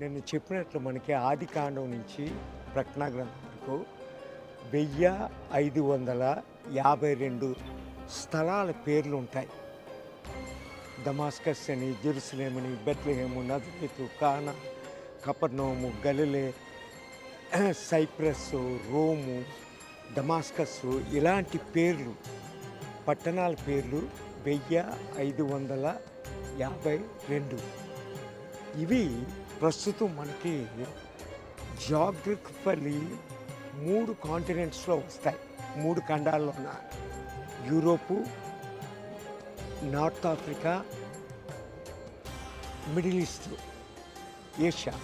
నేను చెప్పినట్లు మనకి ఆది కాండం నుంచి ప్రకటన గ్రంథం వరకు వెయ్యి ఐదు వందల యాభై రెండు స్థలాల పేర్లు ఉంటాయి. దమాస్కస్ అని జెరూసలేమని Bethlehem Nazareth Cana Capernaum Galilee Cyprus Rome Damascus ఇలాంటి పేర్లు పట్టణాల పేర్లు వెయ్యి ఐదు వందల యాభై రెండు. ఇవి ప్రస్తుతం మనకి జాగ్రఫికల్లీ మూడు కాంటినెంట్స్లో వస్తాయి. మూడు ఖండాల్లోన Europe North Africa Middle East Asia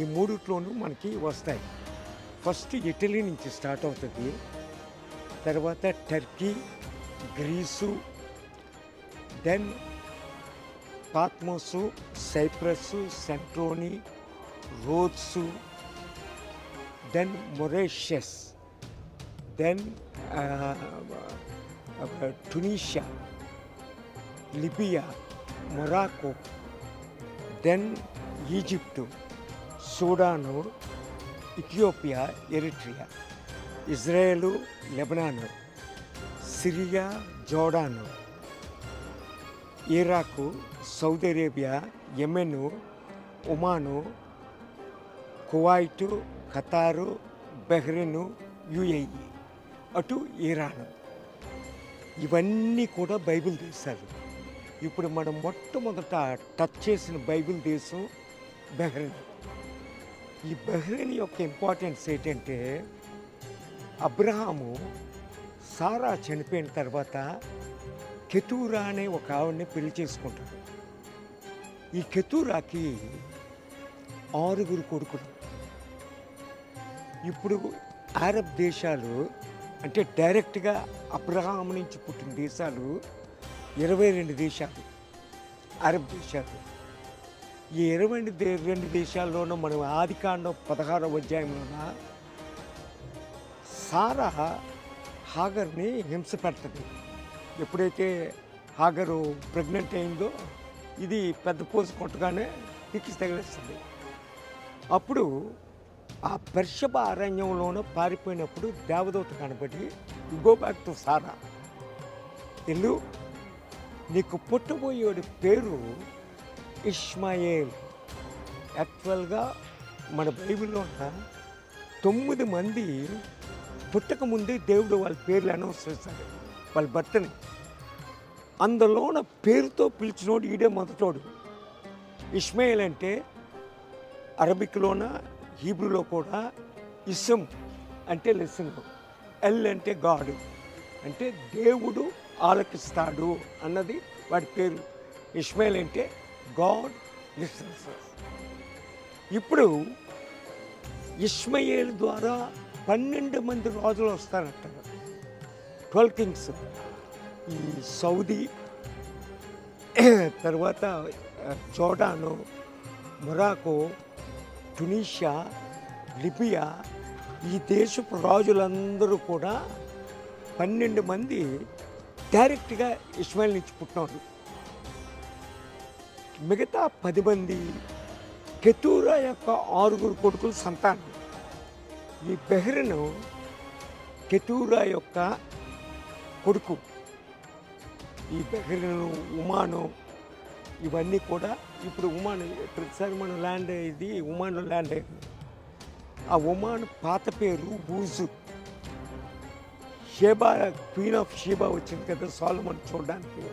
ఈ మూడిట్లోనూ మనకి వస్తాయి. ఫస్ట్ ఇటలీ నుంచి స్టార్ట్ అవుతుంది. తర్వాత Turkey Greece then పాత్మోసు cypress సెంట్రోని Rhodes then Mauritius then Tunisia Libya Morocco then Egypt Sudan Ethiopia Eritrea Israel Lebanon Syria Jordan Iraq Saudi Arabia Yemen Oman Kuwait Qatar Bahrain UAE. అటు Iran. ఇవన్నీ కూడా Bible దేశాలు. ఇప్పుడు మనం మొట్టమొదట touch చేసిన Bible దేశం బెహ్రెన్. ఈ బెహ్రెన్ యొక్క ఇంపార్టెన్స్ ఏంటంటే అబ్రహాము సారా చనిపోయిన తర్వాత కెతూరా అనే ఒక ఆవిడని పెళ్ళి చేసుకుంటాడు ఈ కెతూరాకి ఆరుగురు కొడుకులు. ఇప్పుడు అరబ్ దేశాలు అంటే డైరెక్ట్గా అబ్రహాం నుంచి పుట్టిన దేశాలు ఇరవై రెండు దేశాలు అరబ్ దేశాలు. ఈ ఇరవై రెండు దేశాల్లోనూ మనం ఆదికాండం పదహారవ అధ్యాయంలోన సారా హాగర్ని హింస పెడుతుంది. ఎప్పుడైతే హాగరు ప్రెగ్నెంట్ అయిందో ఇది పెద్ద పోసు కొట్టగానే పిక్కి తగిలేస్తుంది. అప్పుడు ఆ పర్షభ అరణ్యంలోనూ పారిపోయినప్పుడు దేవదూత కనబడి గో బ్యాక్ టు సారా ఇల్లు నీకు పుట్టబోయేవాడి పేరు ఇష్మాయేల్. యాక్చువల్గా మన బైబిల్లో ఉన్న తొమ్మిది మంది పుట్టక ముందే దేవుడు వాళ్ళ పేర్లు అనౌన్స్ చేశారు వాళ్ళ భర్తని అందులోన పేరుతో పిలిచినోడు ఈడే మొదటోడు. ఇస్మాయిల్ అంటే అరబిక్లోన హీబ్రూలో కూడా ఇసమ్ అంటే లెసన్ ఎల్ అంటే గాడు అంటే దేవుడు ఆలకిస్తాడు అన్నది వాడి పేరు. ఇస్మాయిల్ అంటే గాడ్ లిసన్స్ ఇప్పుడు ఇస్మయేల్ ద్వారా పన్నెండు మంది రాజులు వస్తారంట. Twelve kings. ఈ సౌదీ తర్వాత ఆ, జోర్డాను మొరాకో టునీషియా లిబియా ఈ దేశపు రాజులందరూ కూడా పన్నెండు మంది డైరెక్ట్గా ఇస్మాయిల్ నుంచి పుట్టినారు మిగతా పది మంది కెతూరా యొక్క ఆరుగురు కొడుకులు సంతానం. ఈ బెహ్రను కెతూరా యొక్క కొడుకు ఈ బెహ్రెను ఉమాను ఇవన్నీ కూడా ఇప్పుడు ఉమాన్ ప్రతిసారి మన ల్యాండ్ ఇది ఉమాన్లో ల్యాండ్ అయింది ఆ ఉమాన్ పాత పేరు బూజు. షేబా క్వీన్ ఆఫ్ షేబా వచ్చింది కదా సాల్మన్ చూడడానికి.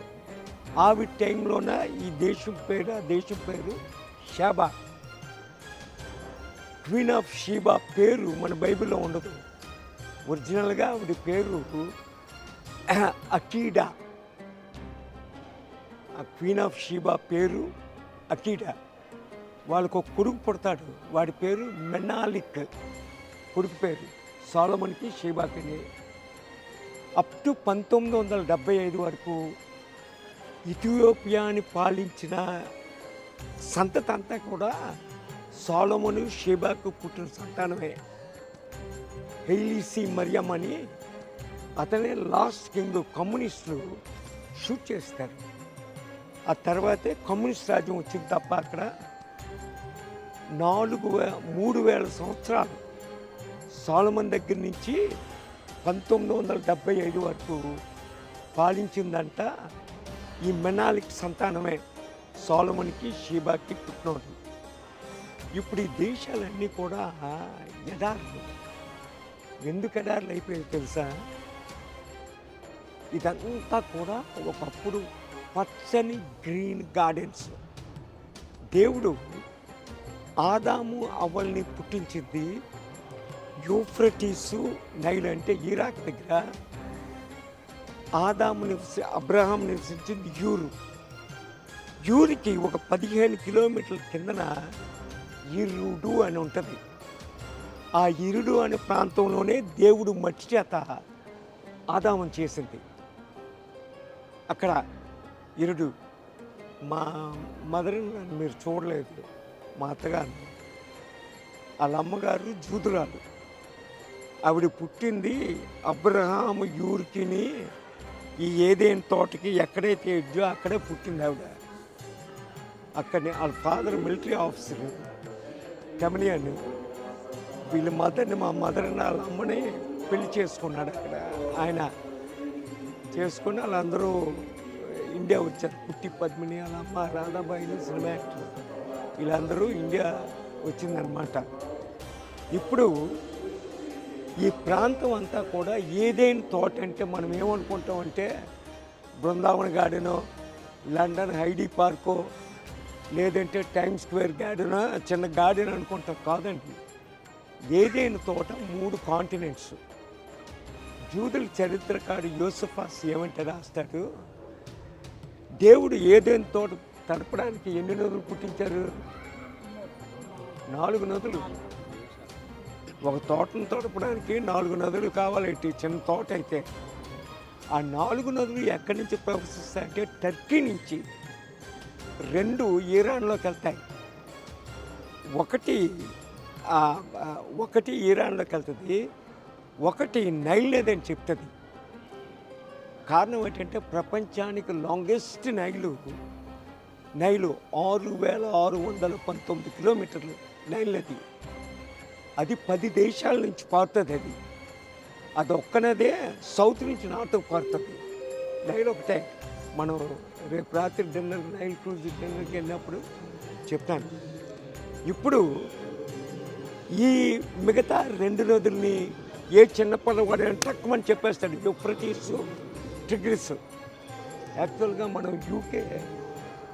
ఆవిడ టైంలోన ఈ దేశం పేరు ఆ దేశం పేరు షాబా. క్వీన్ ఆఫ్ షీబా పేరు మన బైబిల్లో ఉండదు. ఒరిజినల్గా ఆవిడ పేరు అకీడా ఆ క్వీన్ ఆఫ్ షీబా పేరు అకీడా వాళ్ళకు ఒక కొడుకు పుడతాడు. వాడి పేరు మెనాలిక్ కొడుకు పేరు సాలమన్కి షీబాకి అప్ టు పంతొమ్మిది వందల డెబ్బై ఐదు వరకు ఇథియోపియాని పాలించిన సంతతి అంతా కూడా సాలమను షీబాకు పుట్టిన సంతానమే. హెయిలీసి మరియం అని అతనే లాస్ట్ కింగ్ కమ్యూనిస్టులు షూట్ చేస్తారు. ఆ తర్వాతే కమ్యూనిస్ట్ రాజ్యం వచ్చింది తప్ప అక్కడ నాలుగు వే మూడు వేల సంవత్సరాలు సాలమన్ దగ్గర నుంచి పంతొమ్మిది వందల డెబ్బై ఐదు వరకు పాలించిందంట ఈ మెనాలిక్ సంతానమే సోలమన్కి షీబాకి పుట్టినోడు. ఇప్పుడు ఈ దేశాలన్నీ కూడా ఎడార్లు ఎందుకు ఎడార్లు అయిపోయాయి తెలుసా? ఇదంతా కూడా ఒకప్పుడు పచ్చని గ్రీన్ గార్డెన్స్. దేవుడు ఆదాము అవల్ని పుట్టించింది యూఫ్రటీసు నైల్ అంటే ఇరాక్ దగ్గర. ఆదాము నివసి అబ్రహాం నివసించింది యూరు. యూరికి ఒక పదిహేను కిలోమీటర్ల కిందన ఇరుడు అని ఉంటుంది. ఆ ఇరుడు అనే ప్రాంతంలోనే దేవుడు మట్టి చేత ఆదామం చేసింది. అక్కడ ఇరుడు మా మదర్ని మీరు చూడలేదు మా అత్తగారు వాళ్ళ అమ్మగారు జూదురాలు. ఆవిడ పుట్టింది అబ్రహాము యూరికిని ఈ ఏదేని తోటకి ఎక్కడైతే ఇడ్డో అక్కడే పుట్టింది ఆవిడ. అక్కడనే వాళ్ళ ఫాదర్ మిలిటరీ ఆఫీసర్ కమినియన్. వీళ్ళ మదర్ని మా మదర్ని వాళ్ళ అమ్మని పెళ్ళి చేసుకున్నాడు అక్కడ. ఆయన చేసుకుని వాళ్ళందరూ ఇండియా వచ్చారు. పుట్టి పద్మిని వాళ్ళ అమ్మ రాధాబాయి సినిమా యాక్టర్. వీళ్ళందరూ ఇండియా వచ్చిందనమాట ఇప్పుడు ఈ ప్రాంతం అంతా కూడా ఏదైనా తోట అంటే మనం ఏమనుకుంటాం అంటే బృందావన గార్డెనో లండన్ హైడీ పార్కో లేదంటే టైమ్ స్క్వేర్ గార్డెనో చిన్న గార్డెన్ అనుకుంటాం కాదండి. ఏదైనా తోట? మూడు కాంటినెంట్స్. జూదుల చరిత్రకారు యోసఫాస్ ఏమంటే రాస్తాడు. దేవుడు ఏదైనా తోట తడపడానికి ఎన్ని నదులు పుట్టించారు? నాలుగు నదులు. ఒక తోటను తడపడానికి నాలుగు నదులు కావాలంటే? చిన్న తోట అయితే. ఆ నాలుగు నదులు ఎక్కడి నుంచి ప్రవహిస్తాయంటే టర్కీ నుంచి. రెండు ఈరాన్లోకి వెళ్తాయి. ఒకటి ఒకటి ఈరాన్లోకి వెళ్తుంది. ఒకటి నైల్ లేదని అని చెప్తుంది. కారణం ఏంటంటే ప్రపంచానికి లాంగెస్ట్ నైలు నైలు ఆరు వేల ఆరు వందల పంతొమ్మిది కిలోమీటర్లు నైల్ నది అది పది దేశాల నుంచి పారుతుంది అది. అది ఒక్కనదే సౌత్ నుంచి నార్త్కు పారుతుంది. నైల్ ఒకటే. మనం రేపు రాత్రి డిన్నర్ నైల్ క్రూజ్ డిన్నర్కి వెళ్ళినప్పుడు చెప్తాను. ఇప్పుడు ఈ మిగతా రెండు నదుల్ని ఏ చిన్న పదవాడు తక్కువని చెప్పేస్తాడు. యూఫ్రటీస్ టిగ్రిస్ యాక్చువల్గా మనం యూకే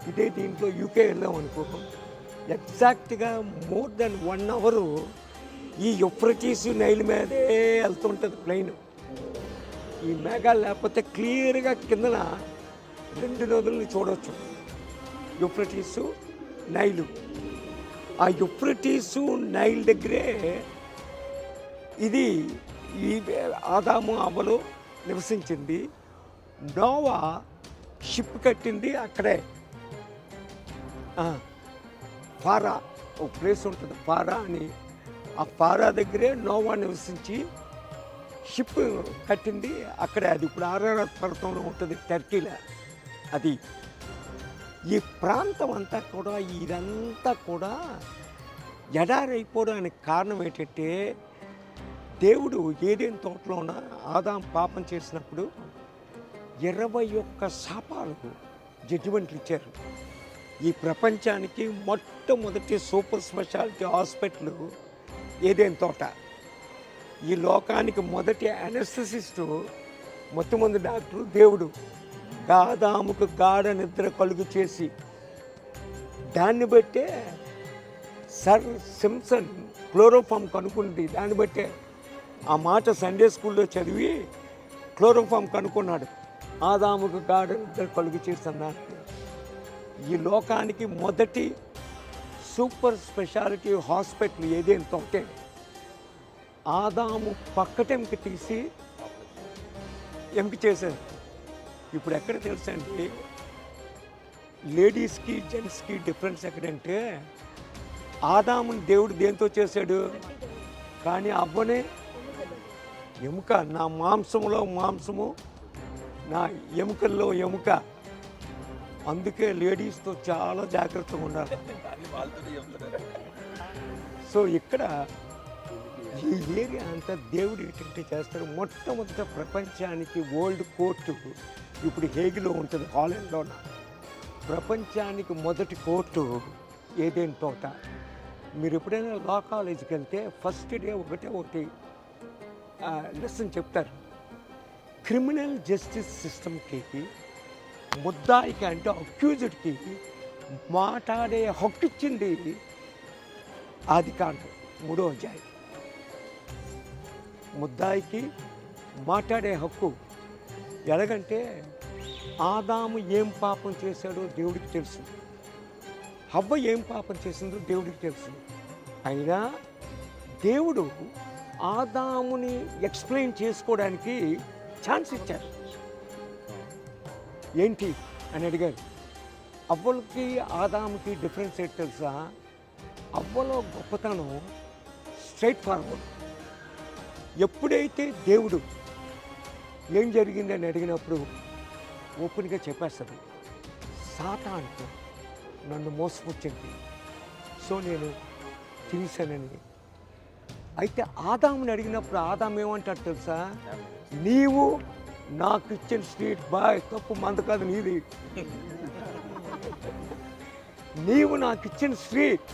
ఇదే దీంట్లో యూకే వెళ్ళాం అనుకో ఎగ్జాక్ట్గా మోర్ దెన్ వన్ అవరు ఈ యుఫ్రటీస్ నైల్ మీదే వెళ్తుంటుంది ప్లెయిన్. ఈ మేఘాలు లేకపోతే క్లియర్గా కిందన రెండు నదులను చూడవచ్చు యుఫ్రటీసు నైలు. ఆ యుఫ్రటీసు నైల్ దగ్గరే ఇది ఈ ఆదాము అమలు నివసించింది. నోవా షిప్ కట్టింది అక్కడే. పారా ఒక ప్లేస్ ఉంటుంది పారా అని. ఆ పారా దగ్గరే నోవా నివసించి షిప్ కట్టింది అక్కడే. అది ఇప్పుడు ఆరారత్ పర్వతంలో ఉంటుంది టర్కీలో. అది ఈ ప్రాంతం అంతా కూడా ఇదంతా కూడా ఎడారైపోవడానికి కారణం ఏంటంటే దేవుడు ఏదేని తోటలోన ఆదాం పాపం చేసినప్పుడు ఇరవై ఒక్క శాపాలకు జడ్జిమెంట్లు ఇచ్చారు. ఈ ప్రపంచానికి మొట్టమొదటి సూపర్ స్పెషాలిటీ హాస్పిటల్ ఏదేని తోట? ఈ లోకానికి మొదటి అనస్థసిస్టు మొట్టమొదటి డాక్టరు దేవుడు. దాదాముకు గాఢ నిద్ర కలుగు చేసి దాన్ని బట్టే సర్ సిమ్సన్ క్లోరోఫామ్ కనుక్కుంది. దాన్ని బట్టే ఆ మాట సండే స్కూల్లో చదివి క్లోరోఫామ్ కనుక్కున్నాడు. ఆదాముకు గాడు కలుగు చేస్తున్నాడు ఈ లోకానికి మొదటి సూపర్ స్పెషాలిటీ హాస్పిటల్ ఏదేంత ఒకటే ఆదాము పక్కటెంకి తీసి ఎంపి చేశారు. ఇప్పుడు ఎక్కడ తెలుసండి? లేడీస్కి జెంట్స్కి డిఫరెన్స్ ఎక్కడంటే ఆదాముని దేవుడు దేంతో చేశాడు? కానీ అవ్వనే ఎముక నా మాంసంలో మాంసము నా ఎముకల్లో ఎముక. అందుకే లేడీస్తో చాలా జాగ్రత్తగా ఉండాలి. సో ఇక్కడ ఈ ఏరియా అంతా దేవుడు ఏంటంటే చేస్తారు మొట్టమొదట ప్రపంచానికి ఓల్డ్ కోర్టు ఇప్పుడు హేగిలో ఉంటుంది హాలండ్లోన? ప్రపంచానికి మొదటి కోర్టు ఏదేని తోట? మీరు ఎప్పుడైనా లా కాలేజీకి వెళ్తే ఫస్ట్ డే ఒకటే ఒకటి లెసన్ చెప్తారు. క్రిమినల్ జస్టిస్ సిస్టమ్కి ముద్దాయికి అంటే అక్యూజ్డ్కి మాట్లాడే హక్కు ఇచ్చింది ఆది కాండం మూడో అధ్యాయం. ముద్దాయికి మాట్లాడే హక్కు ఎలాగంటే ఆదాము ఏం పాపం చేశాడో దేవుడికి తెలుసు. హవ్వ ఏం పాపం చేసిందో దేవుడికి తెలుసు. అయినా దేవుడు ఆదాముని ఎక్స్ప్లెయిన్ చేసుకోవడానికి ఛాన్స్ ఇచ్చారు. ఏంటి అని అడిగారు. అవ్వలకి ఆదాముకి డిఫరెన్స్ ఏంటి తెలుసా? అవ్వలో గొప్పతనం స్ట్రైట్ ఫార్వర్డ్. ఎప్పుడైతే దేవుడు ఏం జరిగిందని అడిగినప్పుడు ఓపెన్గా చెప్పేస్తుంది అంటే నన్ను మోసపుచ్చింది. సో నేను తినేసానని అయితే ఆదాముని అడిగినప్పుడు ఆదాం ఏమంటాడు తెలుసా? నీవు నాకు ఇచ్చిన స్ట్రీట్ బాయ్ తప్పు మంద కాదు నీది. నీవు నాకు ఇచ్చిన స్ట్రీట్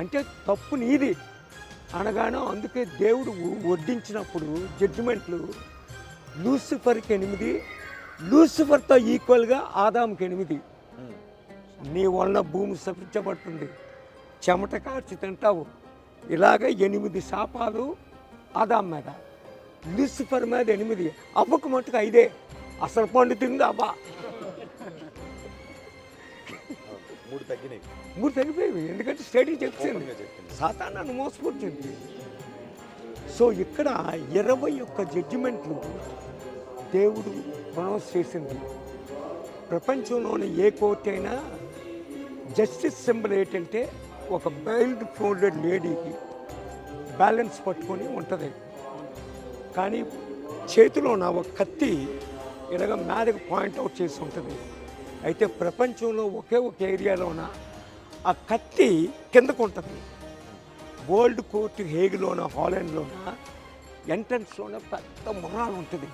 అంటే తప్పు నీది. అనగానే అందుకే దేవుడు వడ్డించినప్పుడు జడ్జిమెంట్లు లూసిఫర్కి ఎనిమిది లూసిఫర్తో ఈక్వల్గా ఆదాంకి ఎనిమిది. నీ వలన భూమి శపించబడుతుంది చెమట కార్చి తింటావు. ఇలాగ ఎనిమిది శాపాలు ఆదాం మీద. లూసిఫర్ మీద ఎనిమిది. అవ్వకు మట్టుకు ఐదే. అసలు పండు తింది అబ్బా మూడు తగ్గినాయి. మూడు తగ్గిపోయేవి ఎందుకంటే స్టడీ చెప్తుంది. నన్ను మోసపుచ్చింది సో ఇక్కడ ఇరవై ఒక్క జడ్జిమెంట్లు దేవుడు ప్రొనౌన్స్ చేసింది. ప్రపంచంలోని ఏ కోర్టు అయినా జస్టిస్ సింబల్ ఏంటంటే ఒక బైల్డ్ ఫోల్డెడ్ లేడీకి బ్యాలెన్స్ పట్టుకొని ఉంటుంది. కానీ చేతిలో నా ఒక కత్తి ఇలాగ పాయింట్ పాయింట్అవుట్ చేసి ఉంటుంది. అయితే ప్రపంచంలో ఒకే ఒక ఏరియాలోన ఆ కత్తి కిందకు ఉంటుంది. వరల్డ్ కోర్టు హేగ్లోన హాలండ్లోన ఎంట్రన్స్లోనే పెద్ద మొరాలు ఉంటుంది.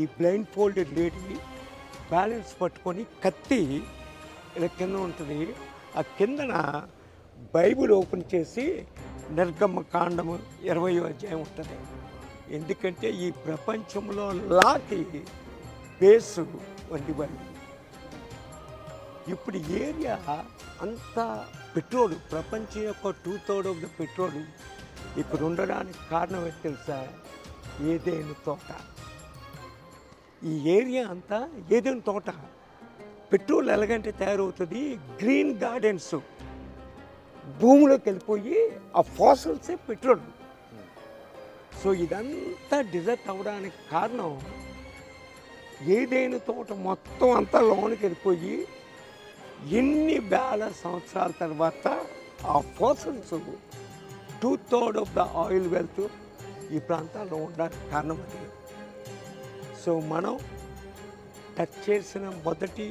ఈ బ్లైండ్ ఫోల్డెడ్ లేడీ బ్యాలెన్స్ పట్టుకొని కత్తి ఇలా కింద ఉంటుంది. ఆ కిందన బైబిల్ ఓపెన్ చేసి నిర్గమ్మ కాండము ఇరవై అధ్యాయం ఉంటుంది. ఎందుకంటే ఈ ప్రపంచంలో లాకి బేసు వంటి బైబిల్ ఇప్పుడు ఏరియా అంతా పెట్రోల్ ప్రపంచం యొక్క two third of the petrol ఇక్కడ ఉండడానికి కారణం ఏంటి తెలుసా? ఏదైనా తోట. ఈ ఏరియా అంతా ఏదైనా తోట? పెట్రోల్ ఎలాగంటే తయారవుతుంది? Green gardens. భూమిలోకి వెళ్ళిపోయి ఆ ఫాసల్సే పెట్రోల్. సో ఇదంతా డిజర్ట్ అవ్వడానికి కారణం ఏదైనా తోట మొత్తం అంతా లోనికి వెళ్ళిపోయి ఎన్ని వేల సంవత్సరాల తర్వాత ఆ fossils two third of the oil wealth ఈ ప్రాంతాల్లో ఉండడానికి కారణం అది. సో మనం టచ్ చేసిన మొదటి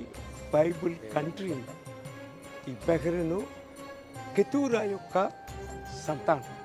బైబుల్ కంట్రీ ఈ బెహ్రెను కెతూరా యొక్క సంతానం.